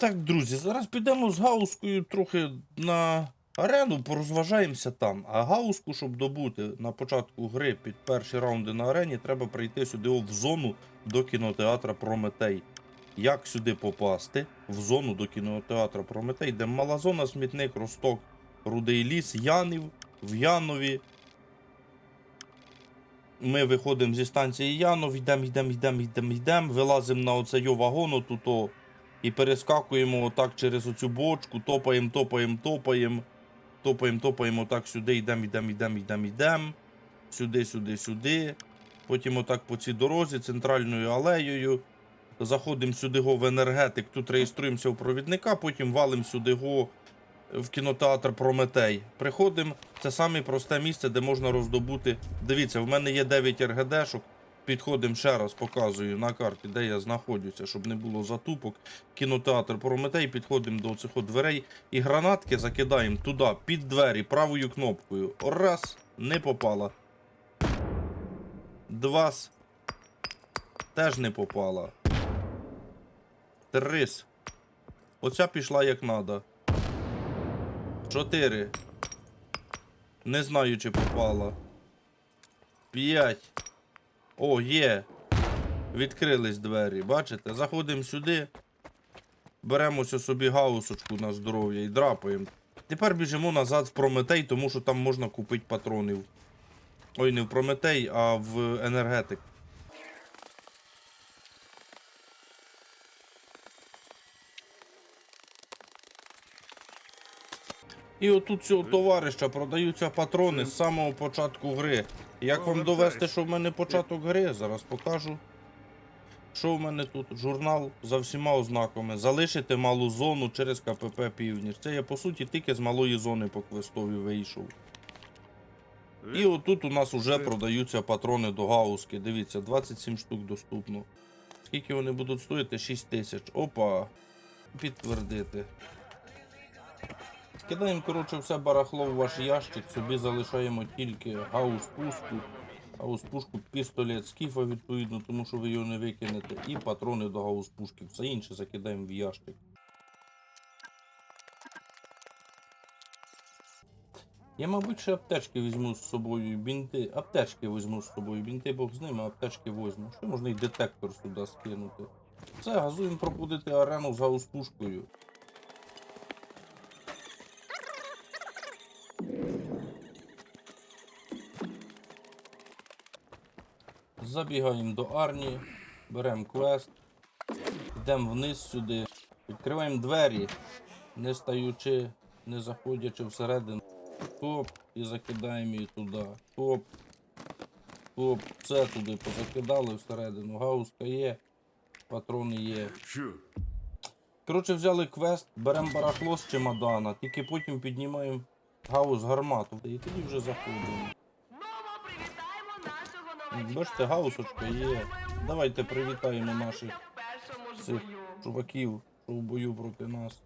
Так, друзі, зараз підемо з Гаускою трохи на арену, порозважаємося там. А Гауску, щоб добути на початку гри під перші раунди на арені, треба прийти сюди в зону до кінотеатра Прометей. Як сюди попасти? В зону до кінотеатра Прометей, де мала зона, смітник, Росток, Рудий ліс, Янів, в Янові. Ми виходимо зі станції Янов, йдемо, йдемо, йдемо, йдемо, йдемо, вилазимо на оцей вагону тут і перескакуємо отак через оцю бочку, топаємо, топаємо, топаємо, топаємо, топаємо отак сюди, йдемо, йдемо, йдемо, йдемо, йдемо, сюди, сюди, сюди. Потім отак по цій дорозі, центральною алеєю. Заходимо сюди го в енергетик, тут реєструємося у провідника, потім валимо сюди го в кінотеатр Прометей. Приходимо, це саме просте місце, де можна роздобути. Дивіться, в мене є 9 РГДшок. Підходимо ще раз, показую на карті, де я знаходжуся, щоб не було затупок. Кінотеатр Прометей, підходимо до цих дверей і гранатки закидаємо туди, під двері, правою кнопкою. Раз, не попала. Два. Теж не попала. Трис. Оця пішла як надо. Чотири. Не знаю, чи попала. П'ять. О, є. Відкрились двері. Бачите? Заходимо сюди. Беремося собі гаусочку на здоров'я і драпаємо. Тепер біжимо назад в Прометей, тому що там можна купити патронів. Ой, не в Прометей, а в енергетик. І отут цього товариша продаються патрони з самого початку гри. Як вам довести, що в мене початок гри? Зараз покажу. Що в мене тут? Журнал за всіма ознаками. Залишити малу зону через КПП Північ. Це я по суті тільки з малої зони по квестові вийшов. І отут у нас вже продаються патрони до гауски. Дивіться, 27 штук доступно. Скільки вони будуть стоїти? 6 тисяч. Опа. Підтвердити. Кидаємо, коротше, все барахло в ваш ящик, собі залишаємо тільки гаус пушку, гаус пушку, пістолет скіфа, відповідно, тому що ви його не викинете, і патрони до гаус пушки. Все інше закидаємо в ящик. Я, мабуть, ще аптечки візьму з собою, бінти. Аптечки візьму з собою, бінти Бог з ними, аптечки візьму. Що можна і детектор сюди скинути. Все, газуємо пробудити арену з гаус Забігаємо до Арні, беремо квест, йдемо вниз сюди, відкриваємо двері, не стаючи, не заходячи всередину. Топ і закидаємо її туди. Топ. Топ. Все туди позакидали всередину. Гауска є, патрони є. Коротше, взяли квест, беремо барахло з чемодана, тільки потім піднімаємо гаус гармату. І тоді вже заходимо. Знову привітаємо нашого новачка. Бачите, гаусочка є. Давайте привітаємо наших цих чуваків, що в бою проти нас.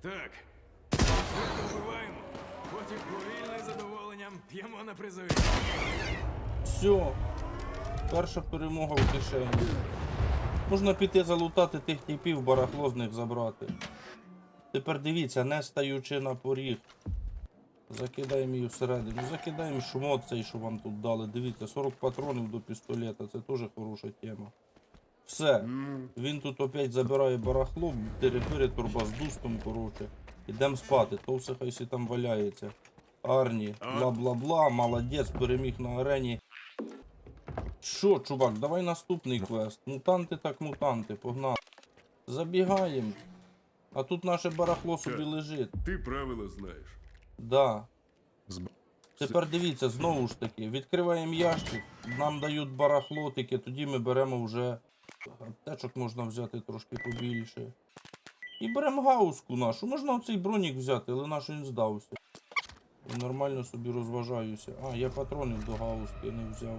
Так. Добиваємо. Потім повільно з задоволенням п'ємо на призові. Все. Перша перемога в кишені. Можна піти залутати тих типів, барахло з них забрати. Тепер дивіться, не стаючи на поріг. Закидаємо її всередину. Закидаємо шмот цей, що вам тут дали. Дивіться, 40 патронів до пістолета, це теж хороша тема. Все. Він тут опять забирає барахло, терепири турбоздустом, коротше. Ідемо спати, то все хай сі там валяється. Арні, бла-бла-бла, молодець, переміг на арені. Що, чувак, давай наступний квест. Мутанти так мутанти, погнали. Забігаємо. А тут наше барахло собі лежить. Ти правила знаєш. Да. Тепер дивіться, знову ж таки, відкриваємо ящик, нам дають барахлотики, тоді ми беремо вже аптечок можна взяти трошки побільше. І беремо гауску нашу. Можна оцей бронік взяти, але наш він здався. Нормально собі розважаюся. А, я патронів до гауски не взяв.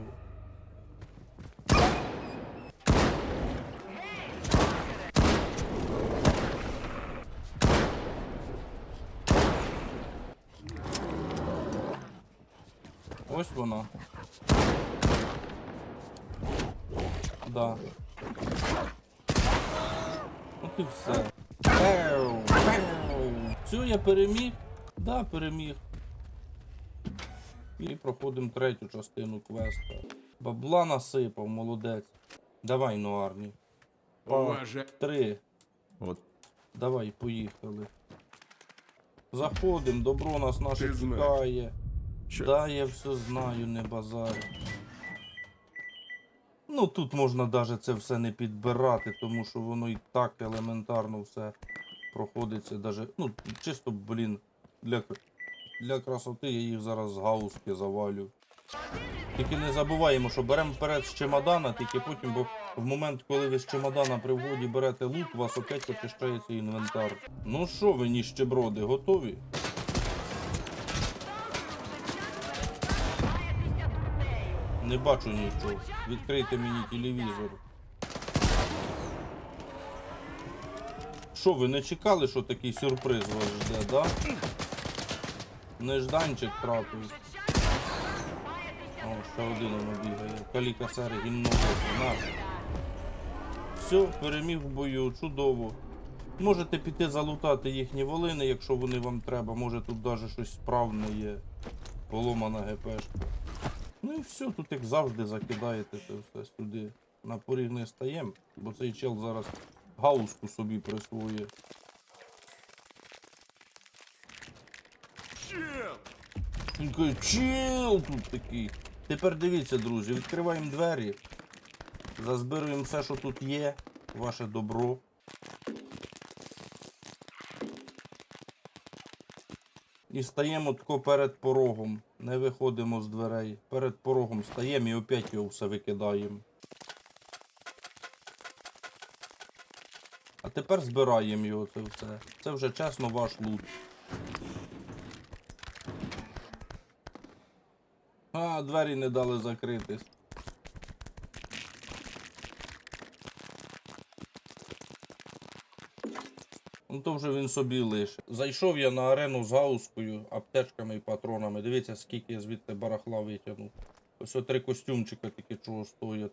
Ось вона. Да. От і все. Пеу. Я переміг. Да, переміг. І проходимо третю частину квеста. Бабла насипав, молодець. Давай, Нуарні. Уважай. Три. От Давай, поїхали. Заходимо, добро нас наше тікає. Що? Да, я все знаю, не базар. Ну тут можна навіть це все не підбирати, тому що воно і так елементарно все проходиться. Даже, ну, чисто, блін, для, для красоти я їх зараз з гауски завалю. Тільки не забуваємо, що беремо вперед з чемодана, тільки потім, бо в момент, коли ви з чемодана при вході берете лут, у вас опять очищається інвентар. Ну що ви, ніщеброди, готові? Не бачу нічого. Відкрийте мені телевізор. Що, ви не чекали, що такий сюрприз вас жде, да? Нежданчик трапив. О, ще один воно бігає. Каліка сери гімно наш. Все, переміг в бою, чудово. Можете піти залутати їхні волини, якщо вони вам треба. Може тут навіть щось справне є. Поломана ГПшка. Ну і все, тут як завжди закидаєте це все сюди. На поріг не стаємо, бо цей чел зараз гауску собі присвоює. Чел! Чел тут такий. Тепер дивіться, друзі, відкриваємо двері, зазбируємо все, що тут є, ваше добро. І стаємо тако перед порогом. Не виходимо з дверей. Перед порогом стаємо і опять його все викидаємо. А тепер збираємо його це все. Це вже чесно ваш лут. А, двері не дали закритись. Ну то вже він собі лише. Зайшов я на арену з гаускою, аптечками і патронами. Дивіться, скільки я звідти барахла витягнув. Ось три костюмчика тільки чого стоять.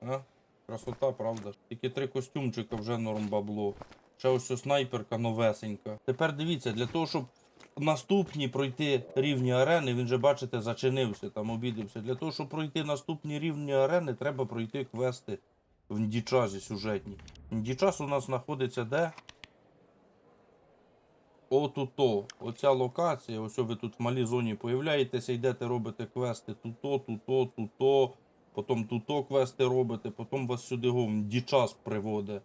А? Красота, правда? Тільки три костюмчика вже норм бабло. Ще ось снайперка новесенька. Тепер дивіться, для того, щоб наступні пройти рівні арени, він же, бачите, зачинився, там обідався. Для того, щоб пройти наступні рівні арени, треба пройти квести в Ндічазі сюжетні. Ндічас у нас знаходиться де? Отуто. Оця локація, ось ви тут в малій зоні появляєтеся, йдете, робите квести туто, туто, туто, потім туто квести робите, потім вас сюди го в Ндічас приводить.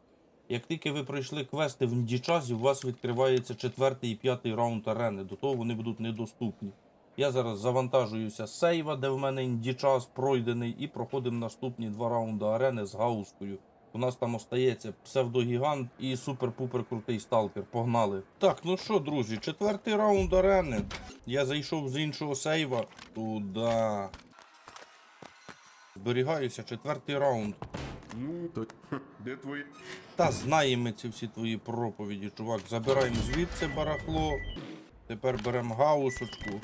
Як тільки ви пройшли квести в Ндічазі, у вас відкривається четвертий і п'ятий раунд арени. До того вони будуть недоступні. Я зараз завантажуюся з сейва, де в мене Ндічас пройдений, і проходимо наступні два раунди арени з гаускою. У нас там остається псевдогігант і супер-пупер крутий сталкер. Погнали. Так, ну що, друзі, четвертий раунд арени. Я зайшов з іншого сейва. Туда. Зберігаюся, четвертий раунд. ну хм, де твої? Та знаємо ми ці всі твої проповіді, чувак. Забираємо звідси барахло. Тепер беремо гаусочку.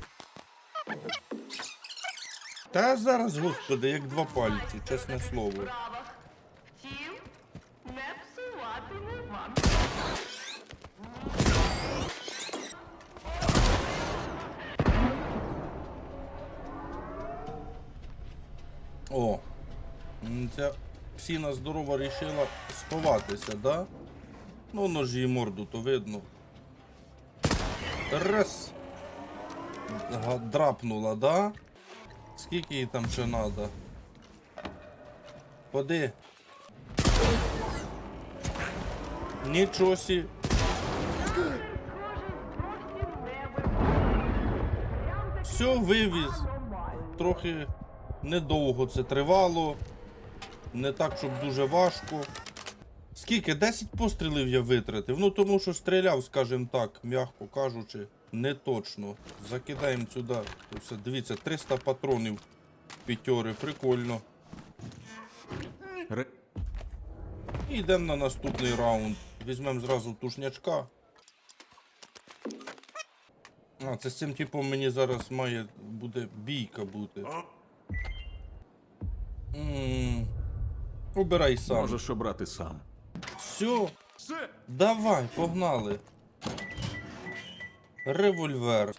Та зараз, господи, як два пальці, чесне слово. Ця псіна здорова рішила сховатися, да? Ну, воно ж її морду, то видно. Раз. Драпнула, да? Скільки їй там ще надо? Ходи. Нічого сі. Все вивіз. Трохи недовго це тривало. Не так, щоб дуже важко. Скільки? 10 пострілів я витратив. Ну тому що стріляв, скажімо так, м'яко кажучи, не точно. Закидаємо сюди. Все, дивіться, 300 патронів п'ятьори, прикольно. І йдемо на наступний раунд. Візьмемо зразу тушнячка. А, це з цим типом мені зараз має буде бійка бути. М, Обирай сам. Можеш обрати сам. Все, Все! Давай, погнали. Револьвер.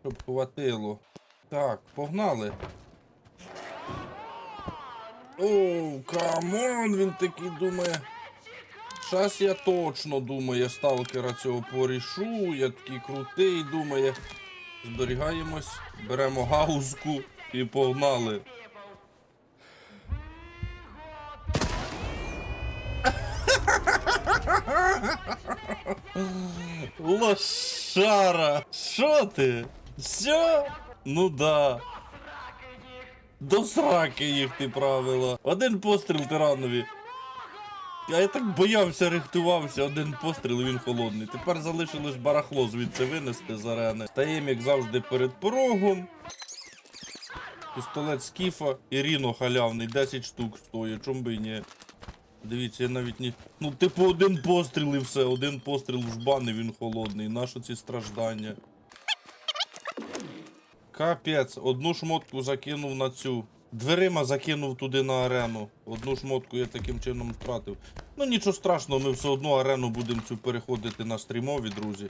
Щоб хватило. Так, погнали. Оу, камон, він такий думає. Щас я точно думає, сталкера цього порішу, я такий крутий, думає. Зберігаємось, беремо гаузку і погнали. Лошара! Що ти? Все? Ну да. До сраки їх ти правила. Один постріл тиранові. Я так боявся, рихтувався, один постріл і він холодний. Тепер залишилось барахло звідси винести з арени. Стаємо, як завжди, перед порогом. Пістолет скіфа і Ріно халявний, 10 штук стоїть, чом би ні. Дивіться, я навіть не. Ну, типу, один постріл і все, один постріл в жбан і він холодний. Нащо ці страждання? Капець, одну шмотку закинув на цю. Дверима закинув туди на арену. Одну шмотку я таким чином втратив. Ну нічого страшного, ми все одно арену будемо цю переходити на стрімові, друзі.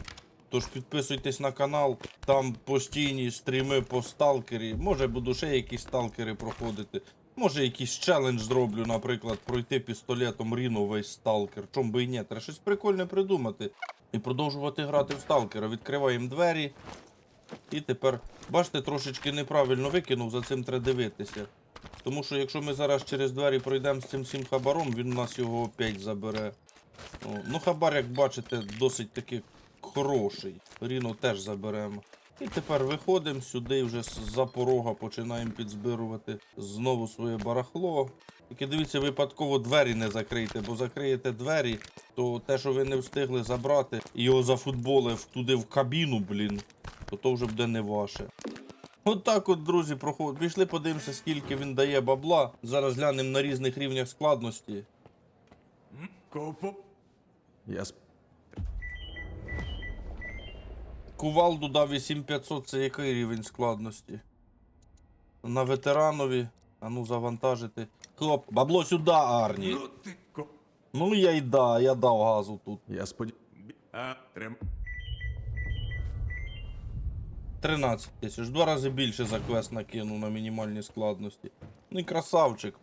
Тож підписуйтесь на канал, там постійні стріми по сталкері. Може буду ще якісь сталкери проходити. Може якийсь челендж зроблю, наприклад, пройти пістолетом Ріно весь сталкер. Чом би і ні, треба щось прикольне придумати. І продовжувати грати в сталкера. Відкриваємо двері. І тепер, бачите, трошечки неправильно викинув, за цим треба дивитися. Тому що якщо ми зараз через двері пройдемо з цим всім хабаром, він у нас його опять забере. Ну, хабар, як бачите, досить таки хороший. Ріно теж заберемо. І тепер виходимо сюди вже з-за порога починаємо підзбирувати знову своє барахло. Тільки дивіться, випадково двері не закрийте, бо закриєте двері, то те, що ви не встигли забрати, і його зафутболив туди в кабіну, блін, то то вже буде не ваше. От так от, друзі, проход. Пішли подивимося, скільки він дає бабла. Зараз глянемо на різних рівнях складності. Копо. Я Кувалду дав 8500, це який рівень складності? На ветеранові. А ну завантажити. Хлоп, бабло сюди, Арні. Ну ти. Ну я й да, я дав газу тут. Я сподів... А, трем. 13 тисяч. Два рази більше за квест накинув на мінімальній складності. Ну і красавчик.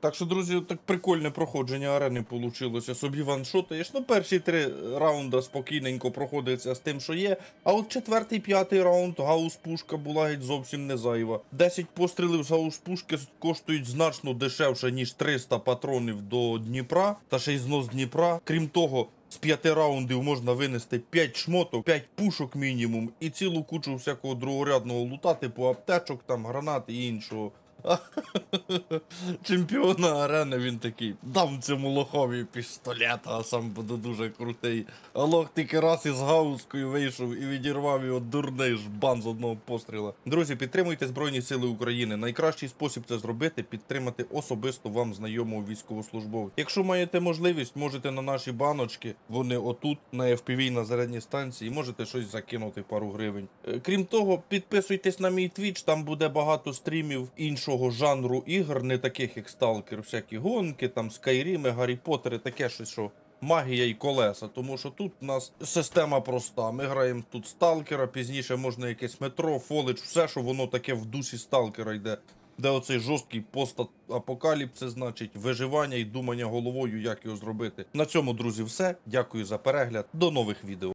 Так що, друзі, так прикольне проходження арени вийшло. Собі ваншотаєш. Ну, перші три раунда спокійненько проходиться з тим, що є. А от четвертий, п'ятий раунд гаус-пушка була геть зовсім не зайва. 10 пострілів з гаус-пушки коштують значно дешевше, ніж 300 патронів до Дніпра, та ще й знос Дніпра. Крім того, з п'яти раундів можна винести 5 шмоток, 5 пушок мінімум і цілу кучу всякого другорядного лута, типу аптечок, там, гранат і іншого. Чемпіона арени він такий. Дам цьому лохові пістолет, а сам буду дуже крутий. А лох тільки раз із гаускою вийшов і відірвав його дурний жбан з одного постріла. Друзі, підтримуйте Збройні Сили України. Найкращий спосіб це зробити підтримати особисто вам знайомого військовослужбовця. Якщо маєте можливість, можете на наші баночки, вони отут, на FPV, на зарядній станції, можете щось закинути пару гривень. Е, Крім того, підписуйтесь на мій твіч, там буде багато стрімів іншого жанру ігор, не таких як Сталкер, всякі гонки, там Скайріми, Гаррі Поттери, таке щось, що магія і колеса. Тому що тут у нас система проста. Ми граємо тут сталкера, пізніше можна якесь метро, фолич, все, що воно таке в дусі сталкера йде. Де оцей жорсткий постапокаліпсис, значить, виживання і думання головою, як його зробити. На цьому, друзі, все. Дякую за перегляд. До нових відео.